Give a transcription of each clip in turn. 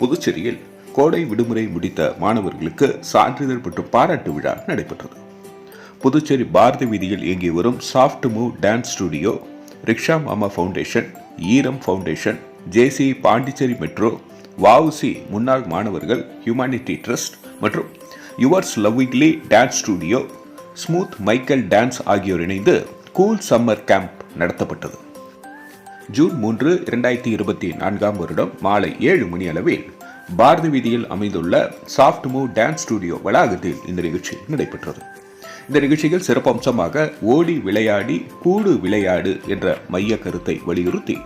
புதுச்சேரியில் கோடை விடுமுறை முடித்த மாணவர்களுக்கு சான்றிதழ் மற்றும் பாராட்டு விழா நடைபெற்றது. புதுச்சேரி பாரதி வீதியில் இயங்கி வரும் soft move dance studio rickshaw Mama foundation Eeram foundation JC Pondicherry metro VOC முன்னாள் மாணவர்கள் ஹியூமானிட்டி ட்ரஸ்ட் மற்றும் yours lovingly dance studio smooth Michael dance ஆகியோர் இணைந்து கூல் சம்மர் கேம்ப் நடத்தப்பட்டது. ஜூன் மூன்று இரண்டாயிரத்தி இருபத்தி நான்காம் வருடம் மாலை ஏழு மணி அளவில் பாரதி வீதியில் அமைந்துள்ள சாஃப்ட் மூவ் டான்ஸ் ஸ்டுடியோ வளாகத்தில் இந்த நிகழ்ச்சி நடைபெற்றது. இந்த நிகழ்ச்சியில் சிறப்பம்சமாக ஓடி விளையாடி கூடு விளையாடு என்ற மைய கருத்தை வலியுறுத்தி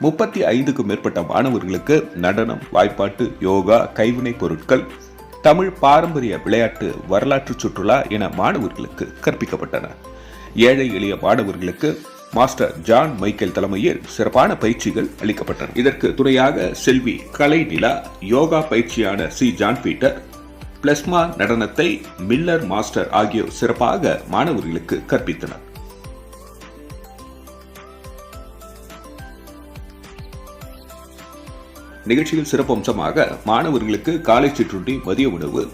முப்பத்தி ஐந்துக்கும் மேற்பட்ட மாணவர்களுக்கு நடனம் வாய்ப்பாட்டு யோகா கைவினைப் பொருட்கள் தமிழ் பாரம்பரிய விளையாட்டு வரலாற்று சுற்றுலா என மாணவர்களுக்கு கற்பிக்கப்பட்டன. ஏழை எளிய மாணவர்களுக்கு மாஸ்டர் ஜான் மைக்கேல் தலைமையில் சிறப்பான பயிற்சிகள் அளிக்கப்பட்டன. இதற்கு துணையாக செல்வி கலை நிலா யோகா பயிற்சியான சி ஜான் பீட்டர் பிளஸ்மா நடனத்தை மில்லர் மாஸ்டர் ஆகியோர் சிறப்பாக மாணவர்களுக்கு கற்பித்தனர். நிகழ்ச்சியில் சிறப்பம்சமாக மாணவர்களுக்கு காலை சிற்றுண்டி மதிய உணவு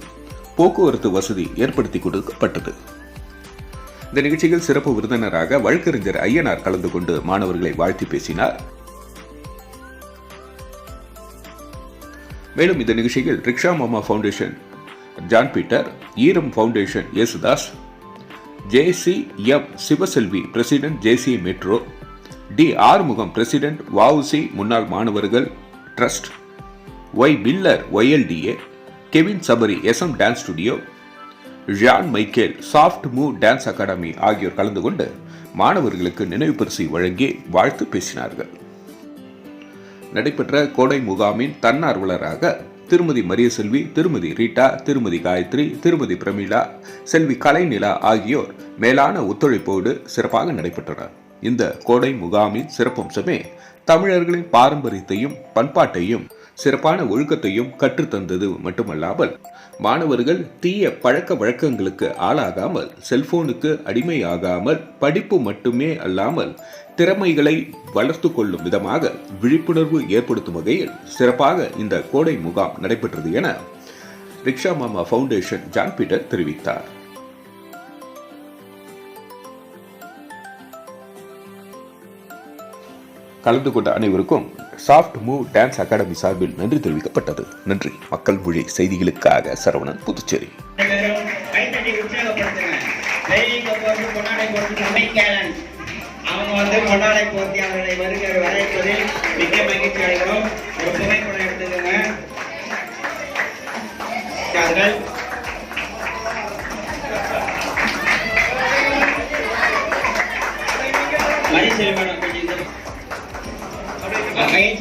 போக்குவரத்து வசதி ஏற்படுத்தி கொடுக்கப்பட்டது. இந்த நிகழ்ச்சியில் சிறப்பு விருந்தினராக வழக்கறிஞர் ஐயனார் கலந்து கொண்டு மாணவர்களை வாழ்த்தி பேசினார். மேலும் இந்த நிகழ்ச்சியில் rickshaw Mama foundation John Peter Eeram foundation Yesudas JC M Sivaselvi president JC metro T Arumugam president VOC முன்னாள் மாணவர்கள் trust Y pillar YLDA Kevin Sabari SM dance studio John Michael soft move dance academy ஆகியோர் கலந்து கொண்டு மாணவர்களுக்கு நினைவு பரிசு வழங்கி வாழ்த்து பேசினார்கள். நடைபெற்ற கோடை முகாமின் தன்னார்வலராக திருமதி மரியசெல்வி திருமதி ரீட்டா திருமதி காயத்ரி திருமதி பிரமிளா செல்வி கலைநிலா ஆகியோர் மேலான ஒத்துழைப்போடு சிறப்பாக நடைபெற்றனர். இந்த கோடை முகாமின் சிறப்பம்சமே தமிழர்களின் பாரம்பரியத்தையும் பண்பாட்டையும் சிறப்பான ஒழுக்கத்தையும் கற்றுத்தந்தது மட்டுமல்லாமல் மாணவர்கள் தீய பழக்க வழக்கங்களுக்கு ஆளாகாமல் செல்போனுக்கு அடிமையாகாமல் படிப்பு மட்டுமே அல்லாமல் திறமைகளை வளர்த்து கொள்ளும் விதமாக விழிப்புணர்வு ஏற்படுத்தும் வகையில் சிறப்பாக இந்த கோடை முகாம் நடைபெற்றது என rickshaw Mama foundation John Peter தெரிவித்தார். கலந்து கொண்ட அனைவருக்கும் சாஃப்ட் மூவ் டான்ஸ் அகாடமி சார்பில் நன்றி தெரிவிக்கப்பட்டது. நன்றி. மக்கள் மொழி செய்திகளுக்காக சரவணன் புதுச்சேரி. அவங்க வந்து போர்த்தி அவர்களை வருகிற வரவேற்பதில் மிக்க மகிழ்ச்சி அடைகிறோம். ஒரு புகைப்படம் எடுத்துக்கோங்க.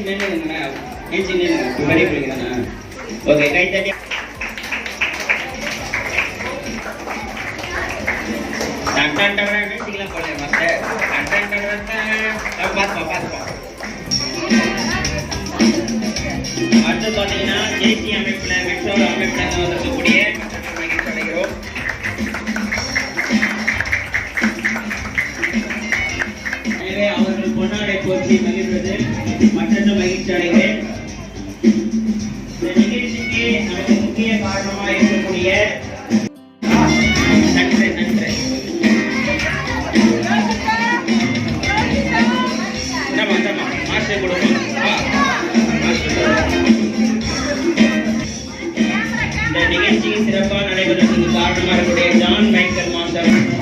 கையெழுச்சி நின்றுங்க கையெழுச்சி நின்று ஓகே கைத்தட்டி டன் டன் டன் டன் சீக்கிரம் போடுங்க டன் டன் டன் டன் பாத்துப்பா பாத்துப்பா அடுத்து பார்த்தீங்கன்னா தேசிய அமைப்பில் மெட்ரோ அமைப்பில் வந்திருக்கக்கூடிய பொன்னாடை போற்றி மற்றொன்று மகிழ்ச்சி அடைகிறேன் இந்த நிகழ்ச்சிக்கு நமக்கு முக்கிய காரணமாக இருக்கக்கூடிய நன்றி நன்றி. என்னம்மா என்னம்மா மாஸ்டர் இந்த நிகழ்ச்சியின் சிறப்பாக நடைபெறுவதற்கு காரணமாக இருக்கக்கூடிய ஜான் மைக்கேல் மாஸ்டர்.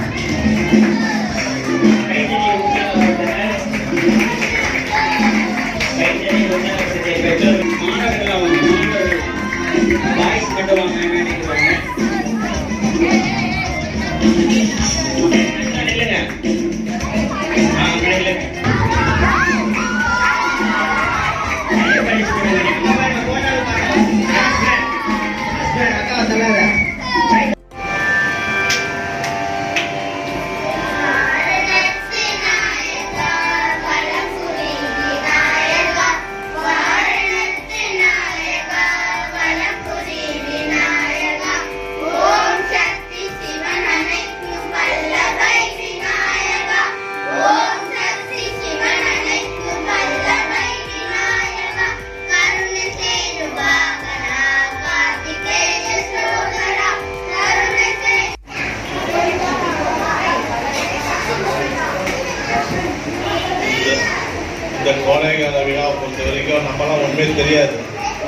நம்மலாம் தெரியாது.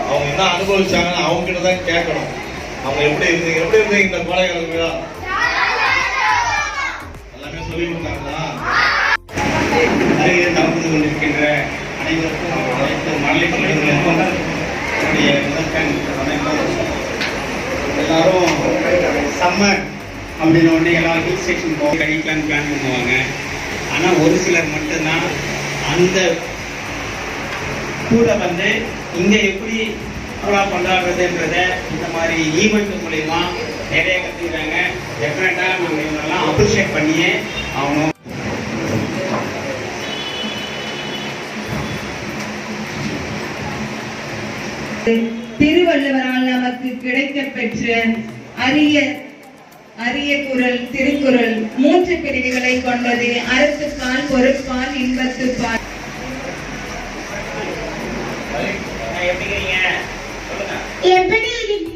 அவங்க என்ன அனுபவிச்சாங்கன்னு அவங்க கிட்ட தான் கேட்கணும். அவங்க எப்படி இருந்தீங்க எப்படி இருந்தீங்க இந்த கோடைக்கால விழா? எல்லாமே சொல்லி கொடுத்தாங்களா? அருகில் கலந்து கொண்டிருக்கின்ற அனைவருக்கும் அனைத்து மழலை குழந்தைகளுக்கும் என்னுடைய முதற்கண் வணக்கம் எல்லாரும் சம்மர் அப்படின்னு உடனே எல்லாரும் ஹில் ஸ்டேஷன் போக கழிக்கலான்னு பிளான் பண்ணுவாங்க. ஆனால் ஒரு சிலர் மட்டும்தான் அந்த கூட வந்து இங்கே எப்படி பூரா கொண்டாடுறதுன்றத இந்த மாதிரி ஈவெண்ட் மூலயமா நிறைய கற்றுக்கிறாங்க டெஃபினட்டாக நம்ம இவங்கெல்லாம் அப்ரிஷியேட் பண்ணியே அவங்க திருவள்ளுவரால் நமக்கு கிடைக்க பெற்ற அரிய அரிய குரல் திருக்குறள் மூன்று பிரிவுகளை கொண்டது அறத்துப்பால் பொறுப்பால் இன்பத்துப்பால் எப்படி இருக்கீங்க சொல்லுங்க எப்படி இருக்கீங்க?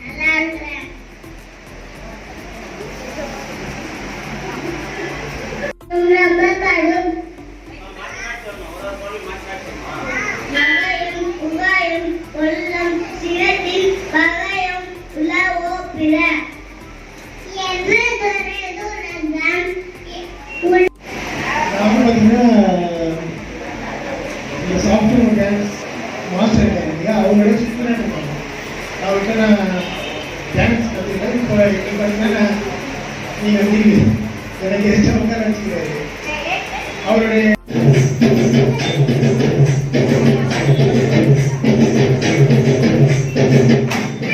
நல்லா இருக்கிறேன் ரொம்ப கடும் மகாயம் இப்போ பார்த்தீங்கன்னா நீங்கள் வந்தீங்க எனக்கு எச்சா உட்கார வச்சுக்கிறாரு அவருடைய எல்லாருக்குமே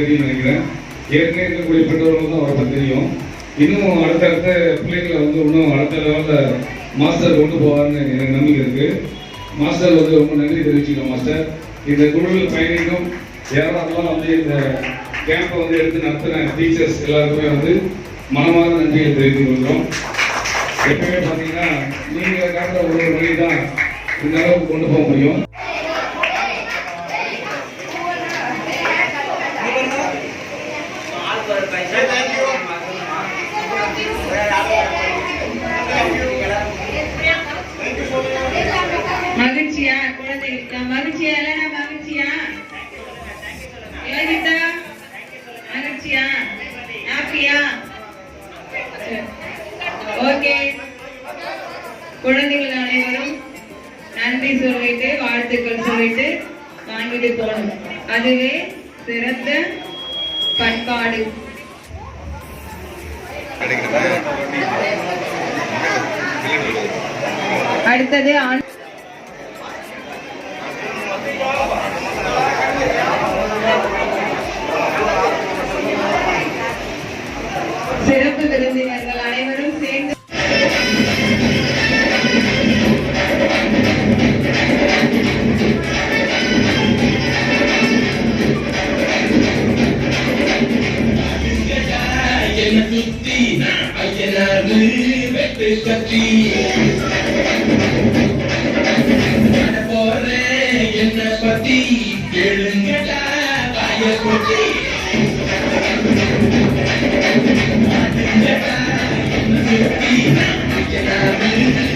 தெரியும் நினைக்கிறேன். ஏற்கனவே இருக்கக்கூடிய பெற்றோர்களுக்கும் அவரை பத்தி தெரியும். இன்னும் அடுத்தடுத்த பிள்ளைங்களை வந்து இன்னும் அடுத்த லெவலில் மாஸ்டர் கொண்டு போவார்னு எனக்கு நம்பிக்கை இருக்குது மாஸ்டர் வந்து ரொம்ப நன்றி தெரிவிச்சுக்கிறோம் மாஸ்டர். இந்த குழுவில் பயணிக்கும் யாரெல்லாம் வந்து இந்த கேம்பை வந்து எடுத்து நடத்தின டீச்சர்ஸ் எல்லாருக்குமே வந்து மனமார்ந்த நன்றியை தெரிவித்துக் கொள்கிறோம். எப்பவுமே பார்த்தீங்கன்னா நீங்கள் காட்டுற ஒரு ஒரு வழி தான் இந்த அளவுக்கு கொண்டு போக முடியும். மகிழ்ச்சியா குழந்தைகளுக்கு மகிழ்ச்சியா இல்லைன்னா மகிழ்ச்சியா? யோகிதா மகிழ்ச்சியா? ஹாப்பியா? ஓகே. குழந்தைகள் அனைவரும் நன்றி சொல்லிட்டு வாழ்த்துக்கள் சொல்லிட்டு வாங்கிட்டு போகணும். அதுவே சிறந்த பண்பாடு. அடுத்தது ஆண் சிறப்பு விருந்தினர். என்ன சுத்தி ஐயனாரு வெட்டு கத்தி போறேன் என்ன பத்தி? கேளுங்கடா வாய கொட்டி மாட்டுங்கடா என்ன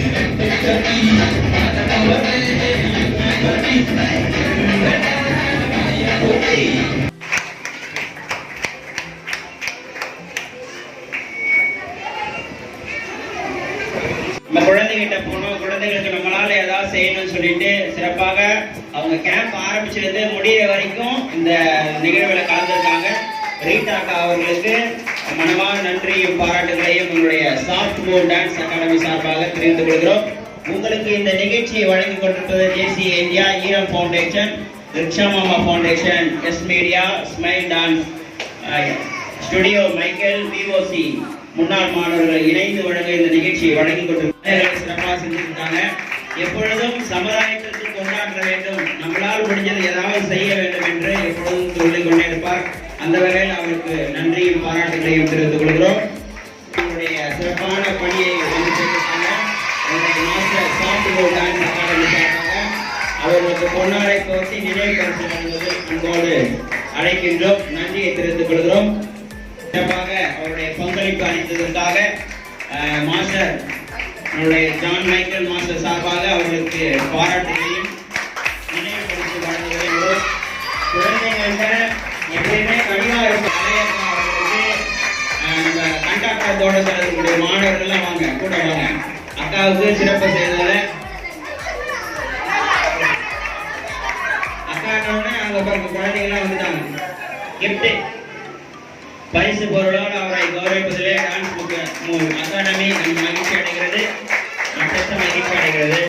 இந்த நிகழ்வில் கலந்துருக்காங்க. ரீட்டா அக்கா அவர்களுக்கு மனமான நன்றியும் பாராட்டுகளையும் உங்களுடைய சாஃப்ட் மோர் டான்ஸ் அகாடமி சார்பாக தெரிந்து கொள்கிறோம். உங்களுக்கு இந்த நிகழ்ச்சியை வழங்கிக் கொண்டிருப்பது தேசிய India Eeram foundation rickshaw Mama foundation S media smile dance studio Michael VOC முன்னாள் மாணவர்கள் இணைந்து வழங்க இந்த நிகழ்ச்சியை வழங்கிக் கொண்டிருக்கிறார்கள். சிறப்பாக செஞ்சிருக்காங்க. எப்பொழுதும் சமுதாயத்திற்கு கொண்டாட வேண்டும். நம்மளால் முடிஞ்சது ஏதாவது செய்ய வேண்டும் என்று எப்பொழுதும் சொல்லிக் கொண்டே இருப்பார். அந்த வகையில் அவருக்கு நன்றியும் பாராட்டுகளையும் தெரிவித்துக் கொள்கிறோம். உங்களுடைய சிறப்பான பணியை வந்து செய்திருக்காங்க மாஸ்டர் அவர்களுக்கு பொன்னாரை போட்டி நினைவு பரிசு வழங்குவது அன்போடு அழைக்கின்றோம். நன்றியை தெரிவித்துக் கொள்கிறோம். சிறப்பாக அவருடைய பங்களிப்பு அளித்ததற்காக மாஸ்டர் நம்முடைய ஜான் மைக்கேல் மாஸ்டர் சார்பாக அவர்களுக்கு பாராட்டு குழந்தைங்கள்ட்ட எப்பயுமே கனிவா இருக்கும் அலையப்பா அவர்களுக்கு அஹ், நம்ம கண்டாட்டத்தோட செல்லக்கூடிய மாணவர்கள்லாம் வாங்க கூட வாங்க. அக்காவுக்கு சிறப்பு செய்ததால அக்கானோட அங்க பாருங்க குழந்தைங்களாம் வந்துட்டாங்க. கிஃப்ட் பரிசு பொருளோடு அவரை கௌரவிப்பதிலே டான்ஸ் அகாடமி மகிழ்ச்சி அடைகிறது. மற்ற மகிழ்ச்சி அடைகிறது.